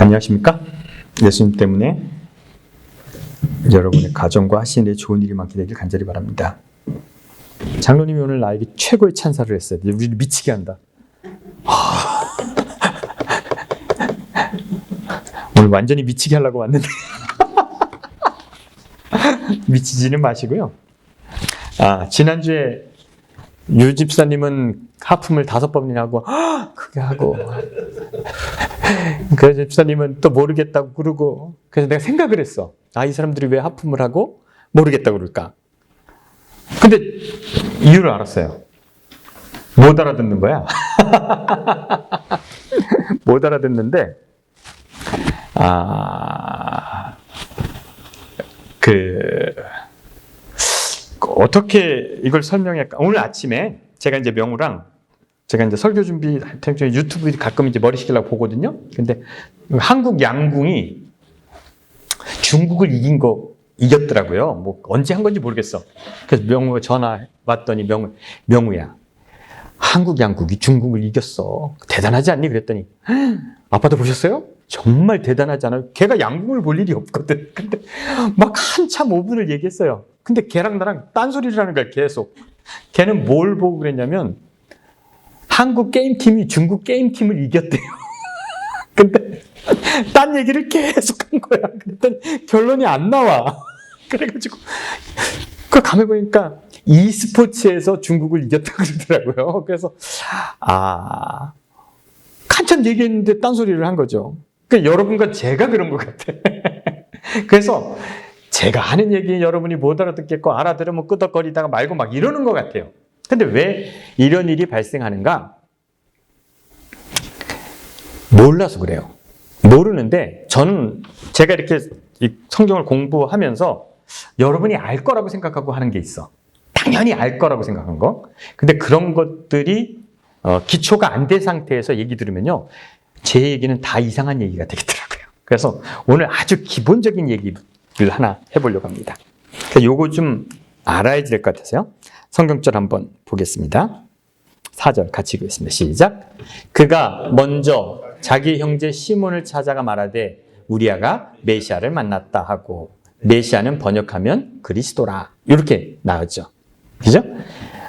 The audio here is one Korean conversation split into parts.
안녕하십니까? 예수님 때문에 여러분의 가정과 하시는 데 좋은 일이 많게 되길 간절히 바랍니다. 장로님이 오늘 나에게 최고의 찬사를 했어요. 우리를 미치게 한다. 하. 오늘 완전히 미치게 하려고 왔는데 미치지는 마시고요. 아 지난주에 유 집사님은 하품을 다섯 번이나 하고 크게 하고 그 집사님은 또 모르겠다고 그러고 그래서 내가 생각을 했어. 아 이 사람들이 왜 하품을 하고 모르겠다고 그럴까? 근데 이유를 알았어요. 못 알아듣는 거야. 못 알아듣는데 아, 그, 어떻게 이걸 설명할까? 오늘 아침에 제가 이제 명우랑 제가 이제 설교 준비 할 때 유튜브 가끔 이제 머리 식히려고 보거든요. 근데 한국 양궁이 중국을 이긴 거 이겼더라고요. 뭐 언제 한 건지 모르겠어. 그래서 명우가 전화 왔더니 명우, 명우야. 한국 양국이 중국을 이겼어. 대단하지 않니? 그랬더니 아빠도 보셨어요? 정말 대단하지 않아요? 걔가 양궁을 볼 일이 없거든. 근데 막 한참 5분을 얘기했어요. 근데 걔랑 나랑 딴소리를 하는 거야, 계속. 걔는 뭘 보고 그랬냐면 한국 게임팀이 중국 게임팀을 이겼대요. 근데 딴 얘기를 계속 한 거야. 그랬더니 결론이 안 나와. 그래가지고 그 가면 보니까 e스포츠에서 중국을 이겼다고 그러더라고요. 그래서 아 한참 얘기했는데 딴 소리를 한 거죠. 그러니까 여러분과 제가 그런 것 같아. 그래서 제가 하는 얘기 여러분이 못 알아듣겠고 알아들으면 끄덕거리다가 말고 막 이러는 것 같아요. 근데 왜 이런 일이 발생하는가? 몰라서 그래요. 모르는데 저는 제가 이렇게 이 성경을 공부하면서 여러분이 알 거라고 생각하고 하는 게 있어. 당연히 알 거라고 생각한 거. 근데 그런 것들이 어, 기초가 안 된 상태에서 얘기 들으면요. 제 얘기는 다 이상한 얘기가 되겠더라고요. 그래서 오늘 아주 기본적인 얘기를 하나 해보려고 합니다. 그러니까 요거 좀 알아야 될 것 같아서요. 성경절 한번 보겠습니다. 4절 같이 읽겠습니다. 시작. 그가 먼저 자기 형제 시몬을 찾아가 말하되 우리아가 메시아를 만났다 하고 메시아는 번역하면 그리스도라. 이렇게 나왔죠. 그죠?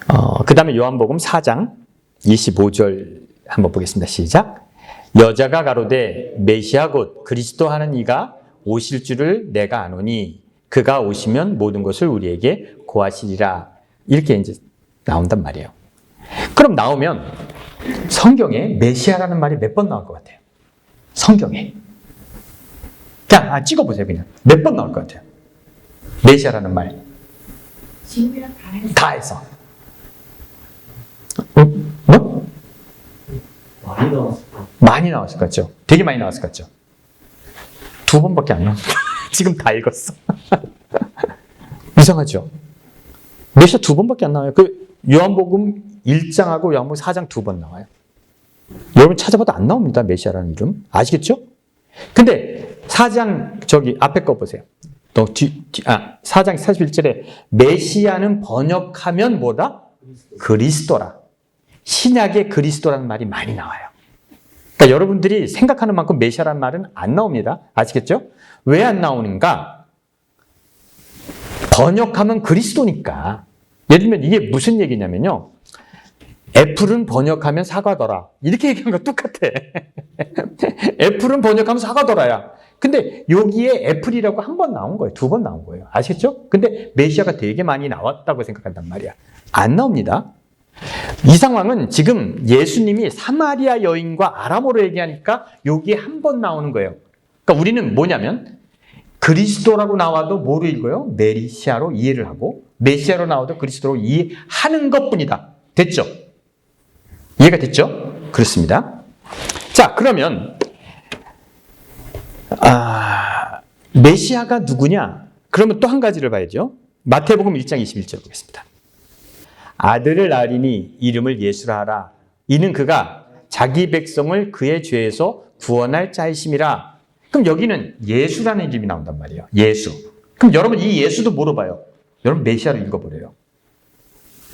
어, 그 다음에 요한복음 4장 25절 한번 보겠습니다. 시작. 여자가 가로되 메시아 곧 그리스도 하는 이가 오실 줄을 내가 아노니 그가 오시면 모든 것을 우리에게 고하시리라. 이렇게 이제 나온단 말이에요. 그럼 나오면 성경에 메시아라는 말이 몇 번 나올 것 같아요? 성경에. 그냥 아, 찍어보세요. 그냥 몇 번 나올 것 같아요? 메시아라는 말. 지금이랑 다 했어. 다 해서. 어? 뭐? 많이 나왔을 것 많이 나왔을 것 같죠? 되게 많이 나왔을 것 같죠? 두 번밖에 안 나옵니다. 지금 다 읽었어. 이상하죠? 메시아 두 번밖에 안 나와요. 그 요한복음 1장하고 요한복음 4장 두 번 나와요. 여러분 찾아봐도 안 나옵니다. 메시아라는 이름. 아시겠죠? 근데 4장 저기 앞에 거 보세요. 또 뒤, 뒤, 아, 4장 41절에 메시아는 번역하면 뭐다? 그리스도라. 신약에 그리스도라는 말이 많이 나와요. 그러니까 여러분들이 생각하는 만큼 메시아라는 말은 안 나옵니다. 아시겠죠? 왜 안 나오는가? 번역하면 그리스도니까. 예를 들면 이게 무슨 얘기냐면요. 애플은 번역하면 사과더라. 이렇게 얘기하는 거 똑같아. 애플은 번역하면 사과더라야. 근데 여기에 애플이라고 한 번 나온 거예요. 두 번 나온 거예요. 아시겠죠? 근데 메시아가 되게 많이 나왔다고 생각한단 말이야. 안 나옵니다. 이 상황은 지금 예수님이 사마리아 여인과 아람어로 얘기하니까 여기에 한 번 나오는 거예요. 그러니까 우리는 뭐냐면 그리스도라고 나와도 뭐로 읽어요? 메리시아로 이해를 하고 메시아로 나와도 그리스도로 이해하는 것뿐이다. 됐죠? 이해가 됐죠? 그렇습니다. 자, 그러면 아, 메시아가 누구냐? 그러면 또 한 가지를 봐야죠. 마태복음 1장 21절 보겠습니다. 아들을 낳으리니 이름을 예수라 하라. 이는 그가 자기 백성을 그의 죄에서 구원할 자이심이라. 그럼 여기는 예수라는 이름이 나온단 말이에요. 예수. 그럼 여러분 이 예수도 물어봐요. 여러분 메시아로 읽어버려요.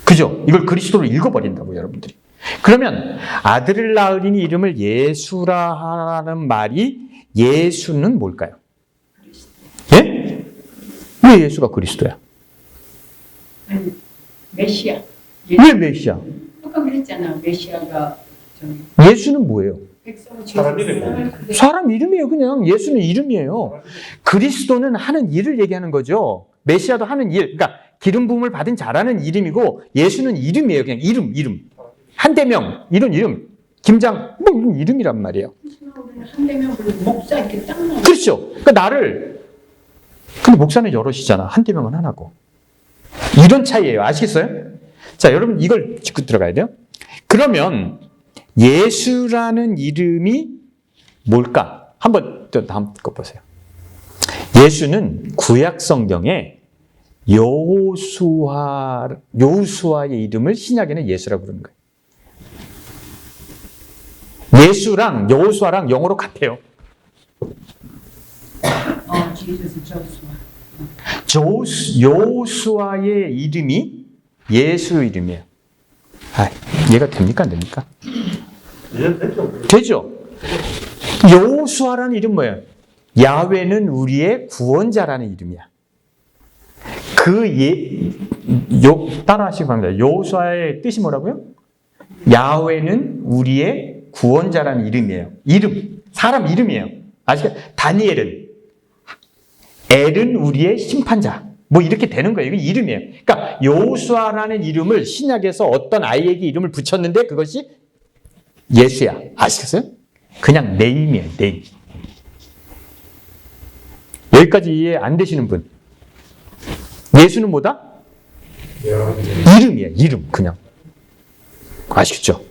그죠? 이걸 그리스도로 읽어버린다고 여러분들이. 그러면 아들을 낳으리니 이름을 예수라 하라는 말이 예수는 뭘까요? 예? 왜 예수가 그리스도야? 메시아. 예, 왜 메시아? 아까 그랬잖아. 메시아가 저기 예수는 뭐예요? 사람 이름이에요. 사람 이름이에요, 그냥. 예수는 이름이에요. 그리스도는 하는 일을 얘기하는 거죠. 메시아도 하는 일, 그러니까 기름 부음을 받은 자라는 이름이고 예수는 이름이에요. 그냥 이름, 이름. 한대명, 이런 이름. 김장, 뭐 이런 이름이란 말이에요. 그리고 목사 이렇게 딱. 그렇죠. 그러니까 나를 근데 목사는 여럿이잖아. 한대명은 하나고. 이런 차이예요. 아시겠어요? 자, 여러분 이걸 짚고 들어가야 돼요. 그러면 예수라는 이름이 뭘까? 한번 또 다음 거 보세요. 예수는 구약 성경에 여호수아 여호수아의 이름을 신약에는 예수라고 부르는 거예요. 예수랑 여호수아랑 영어로 같아요. 여호수아의 이름이 예수 이름이에요. 아, 이해가 됩니까 안 됩니까? 되죠. 여호수아라는 이름 뭐예요? 야훼는 우리의 구원자라는 이름이야. 그 예, 요 따라하시기 바랍니다. 여호수아의 뜻이 뭐라고요? 야훼는 우리의 구원자라는 이름이에요. 이름, 사람 이름이에요. 아시겠? 다니엘은 엘은 우리의 심판자. 뭐 이렇게 되는 거예요. 이게 이름이에요. 그러니까 여호수아라는 이름을 신약에서 어떤 아이에게 이름을 붙였는데 그것이 예수야. 아시겠어요? 그냥 네임이에요. 네임. 여기까지 이해 안 되시는 분. 예수는 뭐다? 이름이에요. 이름 그냥. 아시겠죠?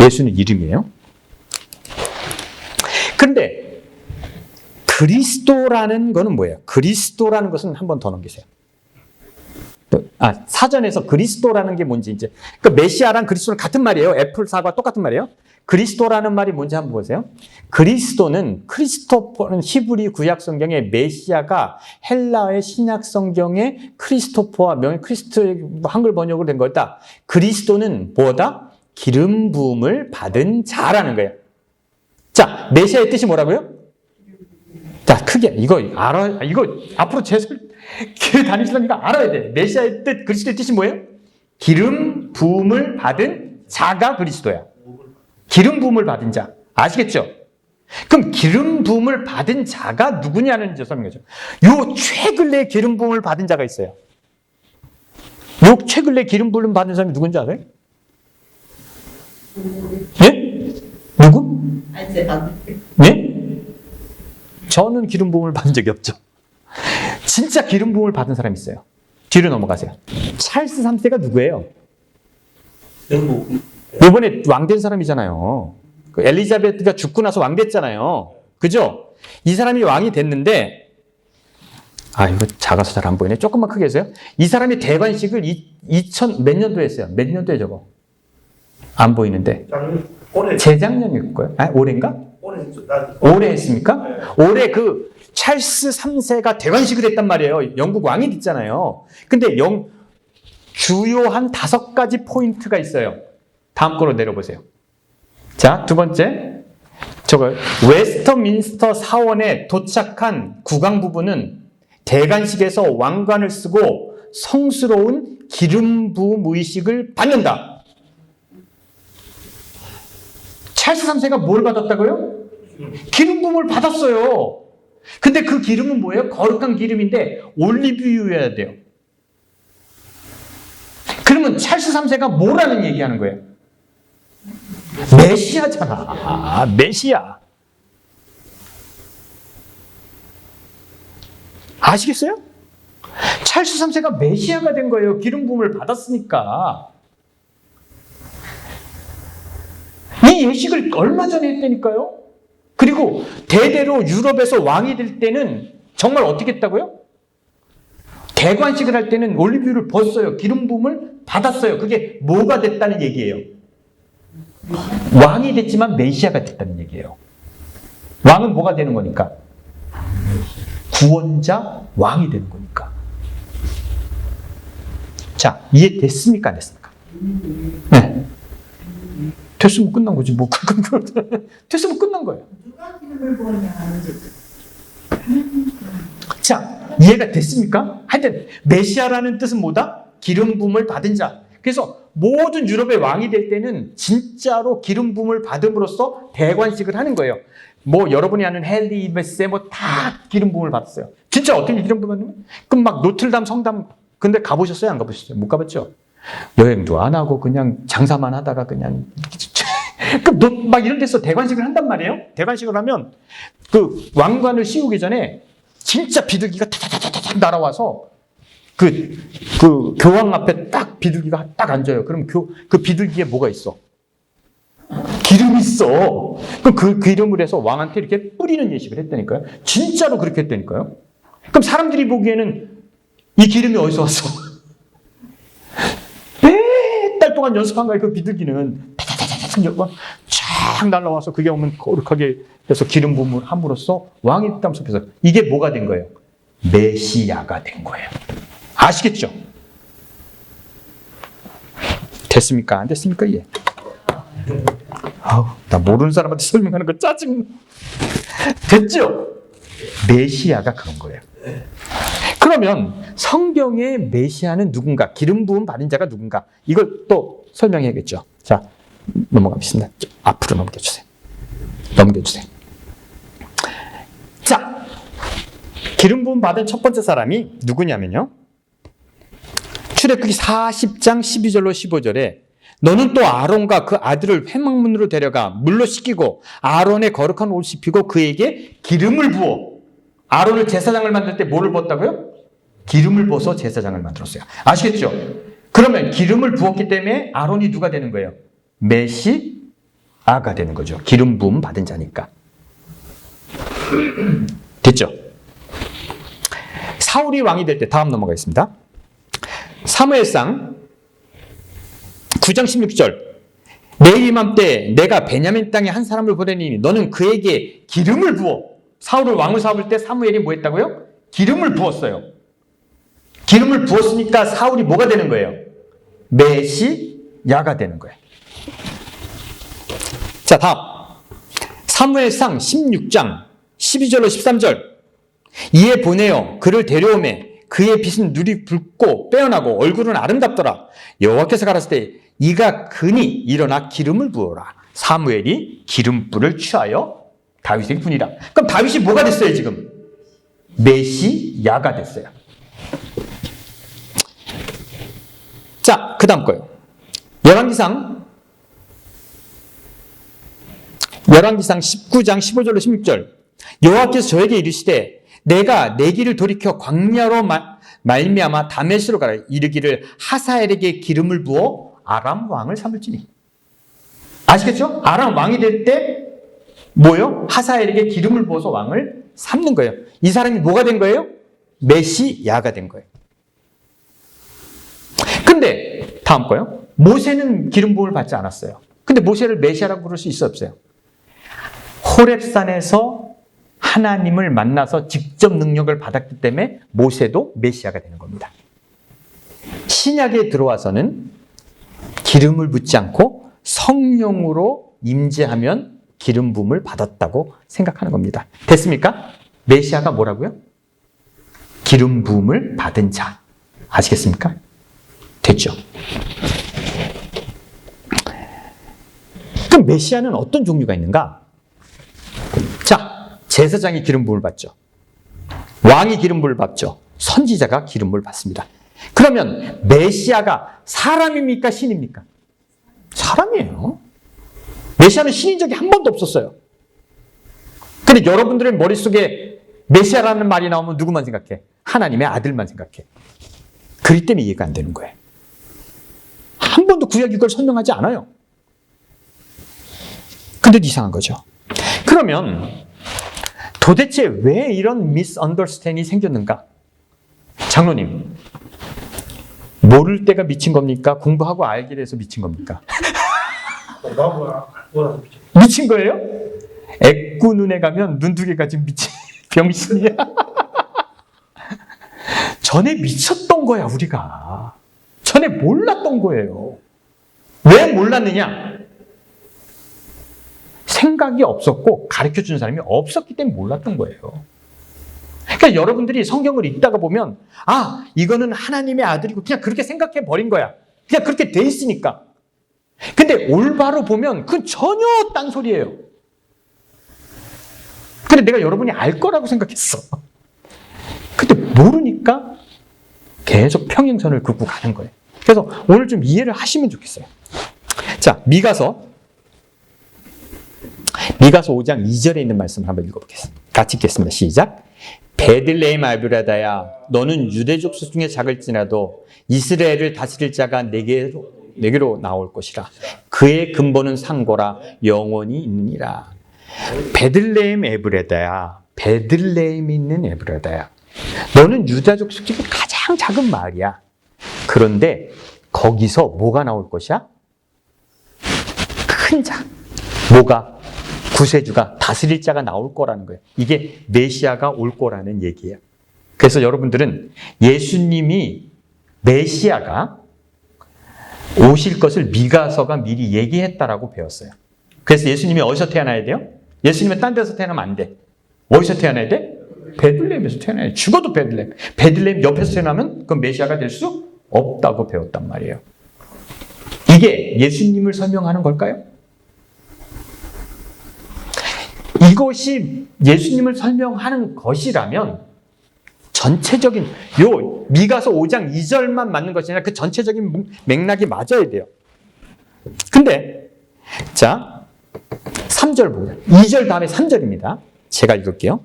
예수는 이름이에요. 그런데 그리스도라는 거는 뭐예요? 그리스도라는 것은 한 번 더 넘기세요. 또, 아, 사전에서 그리스도라는 게 뭔지 이제 그 메시아랑 그리스도는 같은 말이에요. 애플 사과 똑같은 말이에요. 그리스도라는 말이 뭔지 한번 보세요. 그리스도는 크리스토퍼는 히브리 구약 성경의 메시아가 헬라의 신약 성경의 크리스토퍼와 명 크리스토의 한글 번역으로 된 거다. 그리스도는 뭐다? 기름 부음을 받은 자라는 거예요. 자, 메시아의 뜻이 뭐라고요? 자, 크게 이거 알아 이거 앞으로 제설 교회 다니시려면 이거 알아야 돼. 메시아의 뜻 그리스도의 뜻이 뭐예요? 기름 부음을 받은 자가 그리스도야. 기름 부음을 받은 자. 아시겠죠? 그럼 기름 부음을 받은 자가 누구냐는 이제 설명이죠. 요 최근래 기름 부음을 받은 자가 있어요. 요 최근래 기름 부음 받은 사람이 누군지 알아요? 예? 누구? 나도. 예? 저는 기름 부음을 받은 적이 없죠. 진짜 기름 부음을 받은 사람이 있어요. 뒤로 넘어가세요. 찰스 3세가 누구예요? 이번에 왕 된 사람이잖아요. 그 엘리자베트가 죽고 나서 왕 됐잖아요. 그죠? 이 사람이 왕이 됐는데, 아, 이거 작아서 잘 안 보이네. 조금만 크게 해서요. 이 사람이 대관식을 2000, 몇 년도에 했어요? 몇 년도에 저거? 안 보이는데. 재작년일 거예요? 아, 올해인가? 올해 했습니까? 올해 그 찰스 3세가 대관식을 했단 말이에요. 영국 왕이 됐잖아요. 근데 영, 주요한 다섯 가지 포인트가 있어요. 다음 거로 내려보세요. 자, 두 번째. 저거, 웨스터민스터 사원에 도착한 국왕 부부는 대관식에서 왕관을 쓰고 성스러운 기름 부음 의식을 받는다. 찰스 3세가 뭘 받았다고요? 기름 부음을 받았어요. 근데 그 기름은 뭐예요? 거룩한 기름인데 올리브유여야 돼요. 그러면 찰스 3세가 뭐라는 얘기하는 거예요? 메시아잖아. 아, 메시아. 아시겠어요? 찰스 3세가 메시아가 된 거예요. 기름 부음을 받았으니까. 이 예식을 얼마 전에 했다니까요? 그리고 대대로 유럽에서 왕이 될 때는 정말 어떻게 했다고요? 대관식을 할 때는 올리브유를 벗어요. 기름 부음을 받았어요. 그게 뭐가 됐다는 얘기예요? 왕이 됐지만 메시아가 됐다는 얘기예요. 왕은 뭐가 되는 거니까? 구원자 왕이 되는 거니까. 자, 이해됐습니까? 안 됐습니까? 네. 됐으면 끝난 거지 뭐 됐으면 끝난 문제죠. 자, 이해가 됐습니까? 하여튼 메시아라는 뜻은 뭐다? 기름 부음을 받은 자. 그래서 모든 유럽의 왕이 될 때는 진짜로 기름 부음을 받음으로써 대관식을 하는 거예요. 뭐 여러분이 아는 헨리 메세 뭐다 기름 부음을 받았어요. 진짜 어떻게 기름 부음 받냐면 그럼 막 노틀담 성담 근데 가보셨어요? 안 가보셨어요? 못 가봤죠? 여행도 안 하고 그냥 장사만 하다가 그냥 그막 이런 데서 대관식을 한단 말이에요. 대관식을 하면 그 왕관을 씌우기 전에 진짜 비둘기가 타타타타타 날아와서 그, 그 교황 앞에 딱 비둘기가 딱 앉아요. 그럼 교, 그 비둘기에 뭐가 있어? 기름이 있어. 그럼 그 기름을 해서 왕한테 이렇게 뿌리는 예식을 했다니까요. 진짜로 그렇게 했다니까요. 그럼 사람들이 보기에는 이 기름이 어디서 왔어? 몇달 동안 연습한 거야, 그 비둘기는. 타타타타타 쫙 날라와서 그게 오면 거룩하게 해서 기름 부음을 함으로써 왕의 땀 속에서 이게 뭐가 된 거예요? 메시아가 된 거예요. 아시겠죠? 됐습니까? 안 됐습니까? 예. 아우, 나 모르는 사람한테 설명하는 거 짜증. 됐죠? 메시아가 그런 거예요. 그러면 성경의 메시아는 누군가? 기름 부음 받은 자가 누군가? 이걸 또 설명해야겠죠. 자, 넘어가겠습니다. 앞으로 넘겨주세요. 넘겨주세요. 자, 기름 부음 받은 첫 번째 사람이 누구냐면요. 출애굽기 40장 12절로 15절에 너는 또 아론과 그 아들을 회막문으로 데려가 물로 씻기고 아론의 거룩한 옷을 입히고 그에게 기름을 부어 아론을 제사장을 만들 때 뭐를 부었다고요? 기름을 부어서 제사장을 만들었어요. 아시겠죠? 그러면 기름을 부었기 때문에 아론이 누가 되는 거예요? 메시아가 되는 거죠. 기름 부음 받은 자니까. 됐죠? 사울이 왕이 될 때 다음 넘어가겠습니다. 사무엘상 9장 16절 내일 이맘때 내가 베냐민 땅에 한 사람을 보내니 너는 그에게 기름을 부어 사울을 왕을 삼을 때 사무엘이 뭐 했다고요? 기름을 부었어요. 기름을 부었으니까 사울이 뭐가 되는 거예요? 메시야가 되는 거예요. 자, 다음. 사무엘상 16장 12절로 13절. 이에 보내어 그를 데려오매 그의 빛은 눈이 붉고 빼어나고 얼굴은 아름답더라. 여호와께서 가라사대 이가 그니 일어나 기름을 부어라. 사무엘이 기름불을 취하여 다윗에게 분이라. 그럼 다윗이 뭐가 됐어요 지금? 메시야가 됐어요. 자, 그 다음 거요. 열왕기상 열왕기상 19장 15절로 16절 여호와께서 저에게 이르시되 내가 내 길을 돌이켜 광야로 마- 말미암아 다메스로 가라 이르기를 하사엘에게 기름을 부어 아람 왕을 삼을지니 아시겠죠? 아람 왕이 될 때 뭐요? 하사엘에게 기름을 부어서 왕을 삼는 거예요. 이 사람이 뭐가 된 거예요? 메시야가 된 거예요. 근데 다음 거요. 모세는 기름 부음을 받지 않았어요. 근데 모세를 메시아라고 부를 수 있어 없어요? 호렙산에서 하나님을 만나서 직접 능력을 받았기 때문에 모세도 메시아가 되는 겁니다. 신약에 들어와서는 기름을 붓지 않고 성령으로 임재하면 기름 부음을 받았다고 생각하는 겁니다. 됐습니까? 메시아가 뭐라고요? 기름 부음을 받은 자. 아시겠습니까? 됐죠? 그럼 메시아는 어떤 종류가 있는가? 자, 제사장이 기름 부음을 받죠. 왕이 기름 부음을 받죠. 선지자가 기름 부음을 받습니다. 그러면 메시아가 사람입니까? 신입니까? 사람이에요. 메시아는 신인 적이 한 번도 없었어요. 근데 여러분들의 머릿속에 메시아라는 말이 나오면 누구만 생각해? 하나님의 아들만 생각해. 그리 때문에 이해가 안 되는 거예요. 한 번도 구약 이걸 설명하지 않아요. 근데 이상한 거죠. 그러면 도대체 왜 이런 미스언더스탠이 생겼는가? 장로님, 모를 때가 미친 겁니까? 공부하고 알게 돼서 미친 겁니까? 미친 거예요? 애꾸 눈에 가면 눈 두 개가 지금 미친 병신이야. 전에 미쳤던 거야, 우리가. 전에 몰랐던 거예요. 왜 몰랐느냐? 생각이 없었고 가르쳐 주는 사람이 없었기 때문에 몰랐던 거예요. 그러니까 여러분들이 성경을 읽다가 보면 아 이거는 하나님의 아들이고 그냥 그렇게 생각해 버린 거야. 그냥 그렇게 돼 있으니까. 근데 올바로 보면 그건 전혀 딴 소리예요. 근데 내가 여러분이 알 거라고 생각했어. 근데 모르니까 계속 평행선을 긋고 가는 거예요. 그래서 오늘 좀 이해를 하시면 좋겠어요. 자, 미가서 미가서 5장 2절에 있는 말씀을 한번 읽어보겠습니다. 같이 읽겠습니다. 시작. 베들레헴 아브라다야 너는 유대족 속 중에 작을지라도 이스라엘을 다스릴 자가 내게로 내게로 나올 것이라 그의 근본은 상고라 영원히 있느니라 베들레헴 에브레다야 베들레헴에 있는 에브레다야 너는 유다족 속 중에 가장 작은 마을이야 그런데 거기서 뭐가 나올 것이야? 큰 자. 뭐가? 구세주가 다스릴 자가 나올 거라는 거예요. 이게 메시아가 올 거라는 얘기예요. 그래서 여러분들은 예수님이 메시아가 오실 것을 미가서가 미리 얘기했다라고 배웠어요. 그래서 예수님이 어디서 태어나야 돼요? 예수님은 딴 데서 태어나면 안 돼. 어디서 태어나야 돼? 베들레헴에서 태어나야 돼. 죽어도 베들레헴. 베들레헴 옆에서 태어나면 그건 메시아가 될 수 없다고 배웠단 말이에요. 이게 예수님을 설명하는 걸까요? 이것이 예수님을 설명하는 것이라면 전체적인 요 미가서 5장 2절만 맞는 것이 아니라 그 전체적인 맥락이 맞아야 돼요. 근데 자 3절 보자. 2절 다음에 3절입니다. 제가 읽을게요.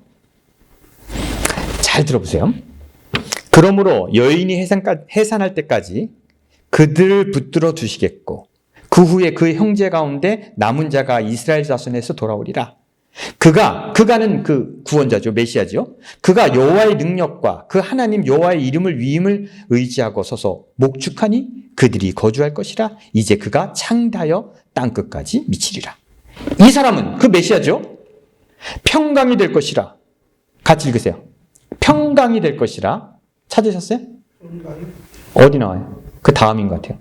잘 들어보세요. 그러므로 여인이 해산할 때까지 그들을 붙들어 두시겠고 그 후에 그 형제 가운데 남은 자가 이스라엘 자손에서 돌아오리라. 그가 그가는 그 구원자죠 메시아죠. 그가 여호와의 능력과 그 하나님 여호와의 이름을 위임을 의지하고 서서 목축하니 그들이 거주할 것이라. 이제 그가 창다여 땅 끝까지 미치리라. 이 사람은 그 메시아죠. 평강이 될 것이라. 같이 읽으세요. 평강이 될 것이라. 찾으셨어요? 어디 나와요? 그 다음인 것 같아요.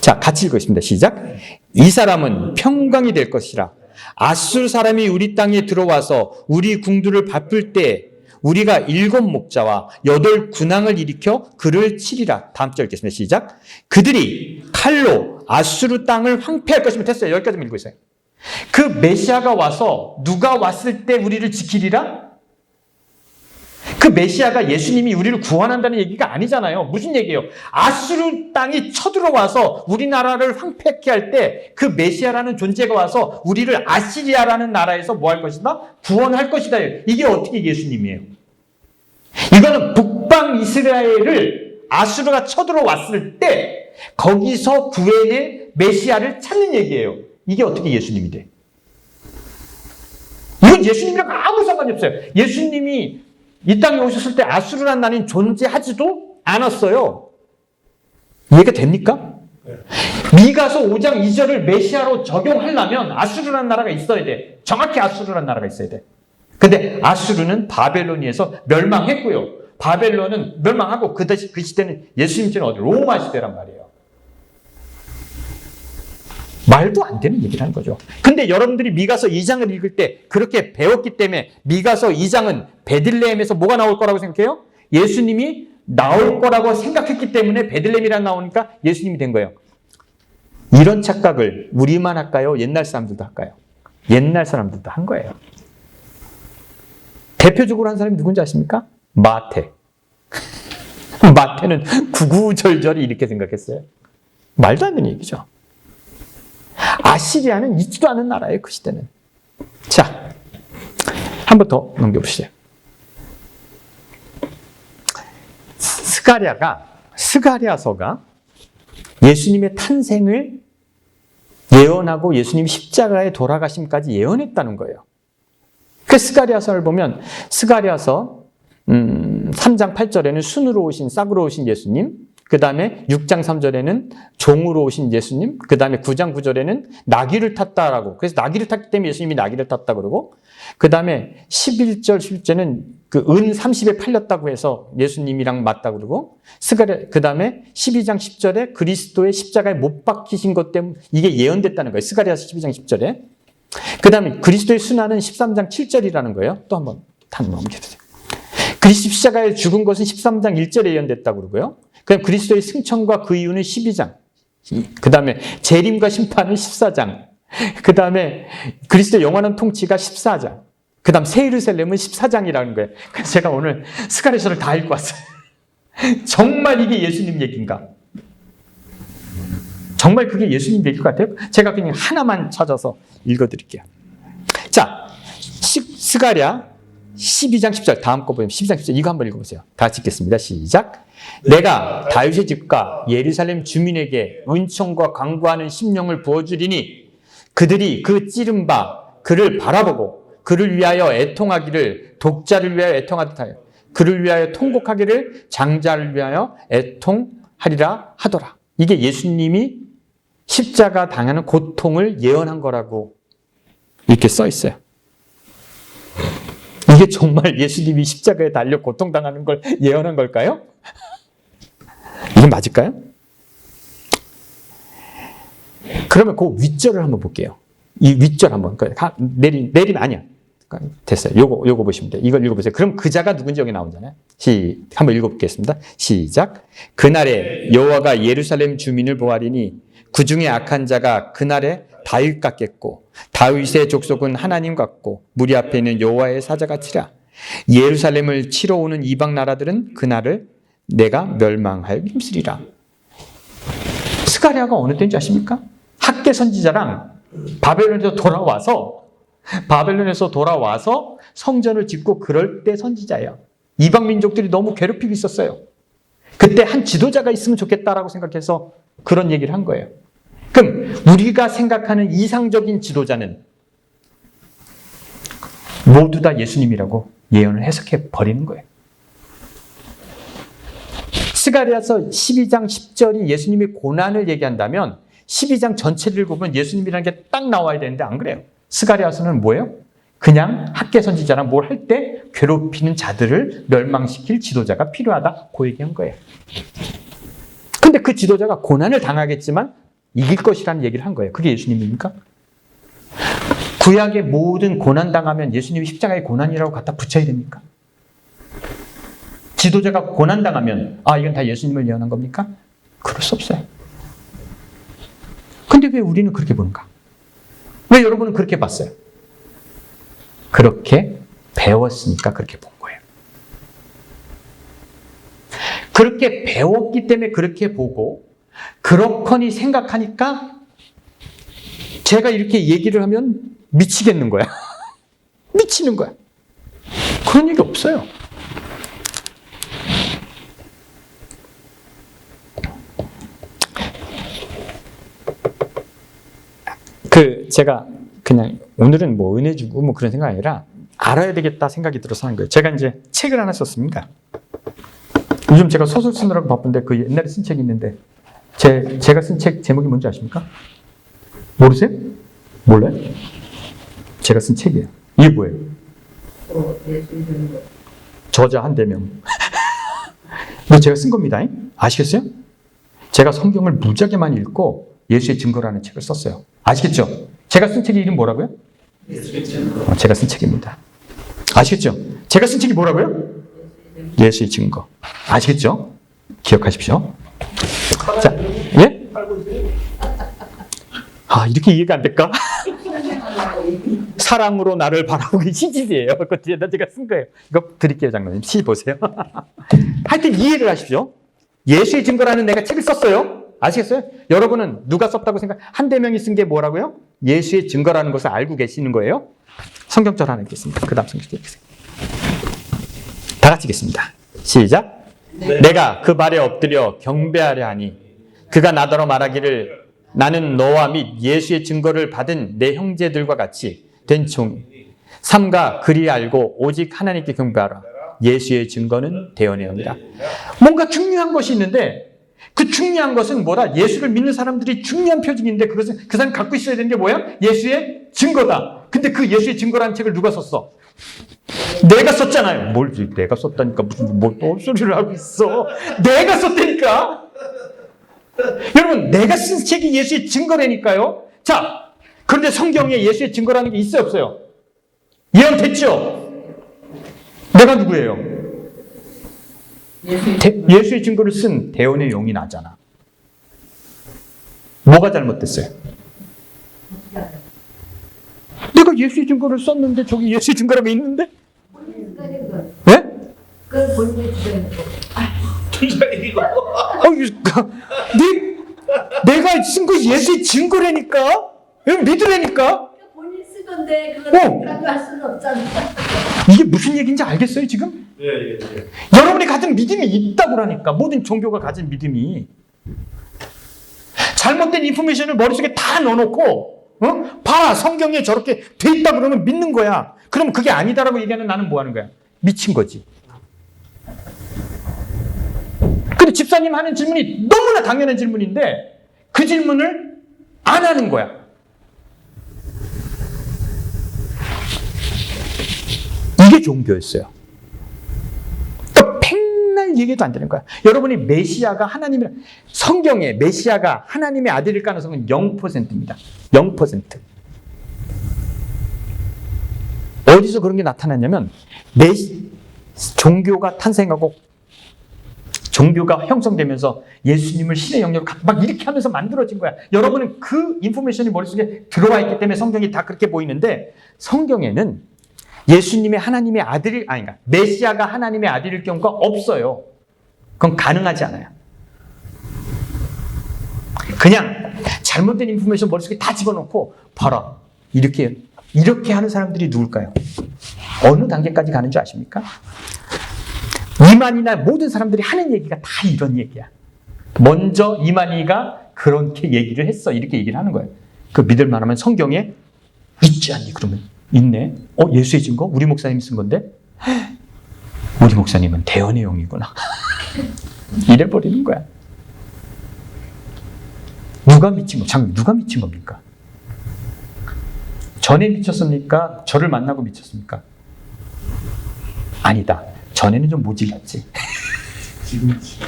자, 같이 읽겠습니다. 시작. 이 사람은 평강이 될 것이라. 아술 사람이 우리 땅에 들어와서 우리 궁들을 바쁠 때 우리가 일곱 목자와 여덟 군왕을 일으켜 그를 치리라. 다음 절 읽겠습니다. 시작. 그들이 칼로 아수르 땅을 황폐할 것이면 됐어요. 여기까지 읽고 있어요. 그 메시아가 와서 누가 왔을 때 우리를 지키리라? 그 메시아가 예수님이 우리를 구원한다는 얘기가 아니잖아요. 무슨 얘기예요? 아수르 땅이 쳐들어와서 우리나라를 황폐케 할 때 그 메시아라는 존재가 와서 우리를 아시리아라는 나라에서 뭐 할 것이다? 구원할 것이다. 이게 어떻게 예수님이에요? 이거는 북방 이스라엘을 아수르가 쳐들어왔을 때 거기서 구해낼 메시아를 찾는 얘기예요. 이게 어떻게 예수님이 돼? 이건 예수님이랑 아무 상관이 없어요. 예수님이 이 땅에 오셨을 때 아수르란 나라는 존재하지도 않았어요. 이해가 됩니까? 미가서 5장 2절을 메시아로 적용하려면 아수르란 나라가 있어야 돼. 정확히 아수르란 나라가 있어야 돼. 근데 아수르는 바벨론에서 멸망했고요. 바벨론은 멸망하고 그, 그 시대는 예수님 때는 어디 로마 시대란 말이에요. 말도 안 되는 얘기를 하는 거죠. 근데 여러분들이 미가서 2장을 읽을 때 그렇게 배웠기 때문에 미가서 2장은 베들레헴에서 뭐가 나올 거라고 생각해요? 예수님이 나올 거라고 생각했기 때문에 베들레헴이라 나오니까 예수님이 된 거예요. 이런 착각을 우리만 할까요? 옛날 사람들도 할까요? 옛날 사람들도 한 거예요. 대표적으로 한 사람이 누군지 아십니까? 마태. 마태는 구구절절히 이렇게 생각했어요. 말도 안 되는 얘기죠. 아시리아는 있지도 않은 나라예요, 그 시대는. 자, 한 번 더 넘겨보시죠. 스가랴가, 스가랴서가 예수님의 탄생을 예언하고 예수님 십자가에 돌아가심까지 예언했다는 거예요. 그 스가랴서를 보면 스가랴서 음, 3장 8절에는 순으로 오신 싹으로 오신 예수님, 그 다음에 6장 3절에는 종으로 오신 예수님, 그 다음에 9장 9절에는 나귀를 탔다라고. 그래서 나귀를 탔기 때문에 예수님이 나귀를 탔다 그러고, 그 다음에 11절, 11절은 그은 30에 팔렸다고 해서 예수님이랑 맞다 그러고, 그 다음에 12장 10절에 그리스도의 십자가에 못 박히신 것 때문에 이게 예언됐다는 거예요. 스가랴서 12장 10절에. 그 다음에 그리스도의 순환은 13장 7절이라는 거예요. 또 한번 단 넘겨주세요. 그리스도 십자가에 죽은 것은 13장 1절에 예언됐다고 그러고요. 그다음 그리스도의 승천과 그 이유는 12장. 그 다음에 재림과 심판은 14장. 그 다음에 그리스도의 영원한 통치가 14장. 그 다음 새 예루살렘은 14장이라는 거예요. 그래서 제가 오늘 스가랴서를 다 읽고 왔어요. 정말 이게 예수님 얘기인가? 정말 그게 예수님 얘기일 것 같아요? 제가 그냥 하나만 찾아서 읽어드릴게요. 자, 시- 스가랴 12장 10절 다음 거 보면 12장 10절 이거 한번 읽어보세요. 다 같이 읽겠습니다. 시작. 내가 다윗의 집과 예루살렘 주민에게 은총과 강구하는 심령을 부어주리니 그들이 그 찌른 바 그를 바라보고 그를 위하여 애통하기를 독자를 위하여 애통하듯 하여 그를 위하여 통곡하기를 장자를 위하여 애통하리라 하더라. 이게 예수님이 십자가 당하는 고통을 예언한 거라고 이렇게 써 있어요. 이게 정말 예수님이 십자가에 달려 고통당하는 걸 예언한 걸까요? 이게 맞을까요? 그러면 그 윗절을 한번 볼게요. 이 윗절 한번 그 가- 내리 내림 아니야. 됐어요. 요거 요거 보시면 돼요. 이걸 읽어보세요. 그럼 그 자가 누군지 여기 나오잖아요. 시 한번 읽어보겠습니다. 시작. 그날에 여호와가 예루살렘 주민을 보아리니 그 중에 악한 자가 그날에 다윗 같겠고 다윗의 족속은 하나님 같고 무리 앞에 있는 여호와의 사자 같이라. 예루살렘을 치러 오는 이방 나라들은 그날을 내가 멸망하여 힘쓰리라. 스가랴가 어느 때인지 아십니까? 학계 선지자랑 바벨론에서 돌아와서 바벨론에서 돌아와서 성전을 짓고 그럴 때 선지자예요. 이방 민족들이 너무 괴롭히고 있었어요. 그때 한 지도자가 있으면 좋겠다라고 생각해서 그런 얘기를 한 거예요. 그럼 우리가 생각하는 이상적인 지도자는 모두 다 예수님이라고 예언을 해석해 버리는 거예요. 스가리아서 12장 10절이 예수님의 고난을 얘기한다면 12장 전체를 읽어보면 예수님이라는 게 딱 나와야 되는데 안 그래요. 스가리아서는 뭐예요? 그냥 학계 선지자랑 뭘할 때 괴롭히는 자들을 멸망시킬 지도자가 필요하다. 그 얘기한 거예요. 근데 그 지도자가 고난을 당하겠지만 이길 것이라는 얘기를 한 거예요. 그게 예수님입니까? 구약의 모든 고난 당하면 예수님이 십자가의 고난이라고 갖다 붙여야 됩니까? 지도자가 고난 당하면 아 이건 다 예수님을 예언한 겁니까? 그럴 수 없어요. 근데 왜 우리는 그렇게 보는가? 왜 여러분은 그렇게 봤어요? 그렇게 배웠으니까 그렇게 본 거예요. 그렇게 배웠기 때문에 그렇게 보고 그렇거니 생각하니까 제가 이렇게 얘기를 하면 미치겠는 거야. 미치는 거야. 그런 얘기 없어요. 그 제가 그냥 오늘은 뭐 은혜 주고 뭐 그런 생각 아니라 알아야 되겠다 생각이 들어서 한 거예요. 제가 이제 책을 하나 썼습니다. 요즘 제가 소설 쓰느라고 바쁜데 그 옛날에 쓴 책이 있는데 제 제가 쓴 책 제목이 뭔지 아십니까? 모르세요? 몰라요? 제가 쓴 책이에요. 이게 뭐예요? 저자 한 대명. 이거 제가 쓴 겁니다. 아시겠어요? 제가 성경을 무지하게 많이 읽고 예수의 증거라는 책을 썼어요. 아시겠죠? 제가 쓴 책의 이름 뭐라고요? 어, 제가 쓴 책입니다. 아시겠죠? 제가 쓴 책이 뭐라고요? 예수의 증거. 아시겠죠? 기억하십시오. 자, 예? 아, 이렇게 이해가 안 될까? 사랑으로 나를 바라보기 시집이에요. 그거 뒤에다 제가 쓴 거예요. 이거 드릴게요, 장로님. 시 보세요. 하여튼 이해를 하십시오. 예수의 증거라는 내가 책을 썼어요. 아시겠어요? 여러분은 누가 썼다고 생각? 한대명이 쓴 게 뭐라고요? 예수의 증거라는 것을 알고 계시는 거예요. 성경절 하나 읽겠습니다. 그 다음 성경절 읽으세요. 다 같이 읽겠습니다. 시작. 내가 그 발에 엎드려 경배하려 하니 그가 나더러 말하기를 나는 너와 및 예수의 증거를 받은 내 형제들과 같이 된 종이 삼가 그리 알고 오직 하나님께 경배하라. 예수의 증거는 대언해옵니다. 뭔가 중요한 것이 있는데 그 중요한 것은 뭐다? 예수를 믿는 사람들이 중요한 표징인데 그것은 그 사람 갖고 있어야 되는 게 뭐야? 예수의 증거다. 근데 그 예수의 증거라는 책을 누가 썼어? 내가 썼잖아요. 뭘 내가 썼다니까 무슨 뭐또 소리를 하고 있어? 내가 썼다니까. 여러분 내가 쓴 책이 예수의 증거라니까요. 자, 그런데 성경에 예수의 증거라는 게 있어요, 없어요? 예언됐죠? 내가 누구예요? 예수의 증거를 쓴 대원의 용이 나잖아. 뭐가 잘못됐어요? 내가 예수의 증거를 썼는데 저기 예수의 증거라고 있는데? 본인의. 예? 그건 본인의 주장인 거. 투자이고. 어, 이- 그, 내, 내가 쓴 거 예수의 증거라니까? 이거 믿으라니까? 본인 쓰던데 어. 라고 할 수는 없잖아. 이게 무슨 얘기인지 알겠어요, 지금? 예, 예, 예. 여러분이 가진 믿음이 있다고 하니까. 모든 종교가 가진 믿음이. 잘못된 인포메이션을 머릿속에 다 넣어놓고 어? 봐 성경에 저렇게 돼 있다 그러면 믿는 거야. 그럼 그게 아니다라고 얘기하는 나는 뭐 하는 거야? 미친 거지. 근데 집사님 하는 질문이 너무나 당연한 질문인데 그 질문을 안 하는 거야. 이게 종교였어요. 또 백날 얘기해도 안 되는 거야. 여러분이 메시아가 하나님이라 성경에 메시아가 하나님의 아들일 가능성은 0%입니다. 0%. 어디서 그런 게 나타났냐면 메시 종교가 탄생하고 종교가 형성되면서 예수님을 신의 영역으로 가- 막 이렇게 하면서 만들어진 거야. 여러분은 그 인포메이션이 머릿속에 들어와 있기 때문에 성경이 다 그렇게 보이는데 성경에는 예수님의 하나님의 아들이 아니 그러니까 메시아가 하나님의 아들일 경우가 없어요. 그건 가능하지 않아요. 그냥 잘못된 인포메이션 머릿속에 다 집어넣고 봐라. 이렇게 이렇게 하는 사람들이 누굴까요? 어느 단계까지 가는 줄 아십니까? 이만희나 모든 사람들이 하는 얘기가 다 이런 얘기야. 먼저 이만희가 그렇게 얘기를 했어. 이렇게 얘기를 하는 거예요. 그 믿을 만하면 성경에 있지 않니? 그러면 있네. 어, 예수의 증거? 우리 목사님이 쓴 건데? 우리 목사님은 대언의 영이구나. 이래 버리는 거야. 누가 미친 거? 참 누가 미친 겁니까? 전에 미쳤습니까? 저를 만나고 미쳤습니까? 아니다. 전에는 좀 모질랐지. 지금 지금.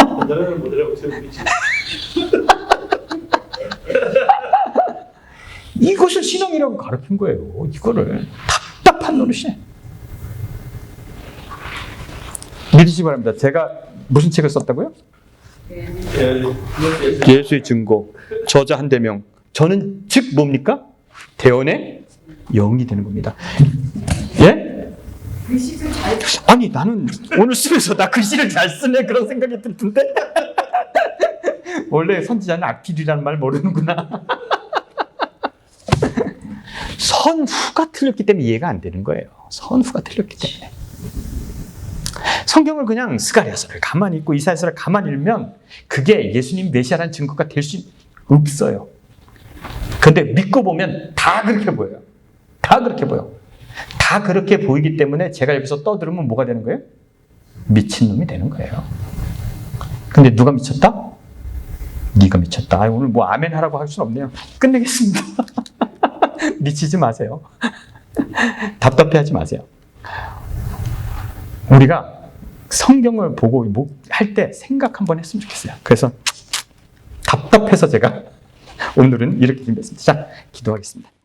옛날에는 뭐더라고 지금 미치. 이것을 신앙이라고 가르친 거예요. 이거를 답답한 노릇이네. 믿으시기 바랍니다. 제가 무슨 책을 썼다고요? 예수의 증거, 저자 한 대명. 저는 즉 뭡니까? 대원의 영이 되는 겁니다. 예? 아니 나는 오늘 쓰면서 나 글씨를 잘 쓰네 그런 생각이 들던데. 원래 선지자는 악필이라는 말 모르는구나. 선후가 틀렸기 때문에 이해가 안 되는 거예요. 선후가 틀렸기 때문에. 성경을 그냥 스가랴서를 가만히 읽고 이사야서를 가만히 읽으면 그게 예수님 메시아라는 증거가 될 수 없어요. 근데 믿고 보면 다 그렇게 보여요. 다 그렇게 보여. 다 그렇게 보이기 때문에 제가 여기서 떠들으면 뭐가 되는 거예요? 미친놈이 되는 거예요. 근데 누가 미쳤다? 네가 미쳤다. 아, 오늘 뭐 아멘 하라고 할 수는 없네요. 끝내겠습니다. 미치지 마세요. 답답해 하지 마세요. 우리가 성경을 보고 할 때 생각 한번 했으면 좋겠어요. 그래서 답답해서 제가 오늘은 이렇게 준비했습니다. 자, 기도하겠습니다.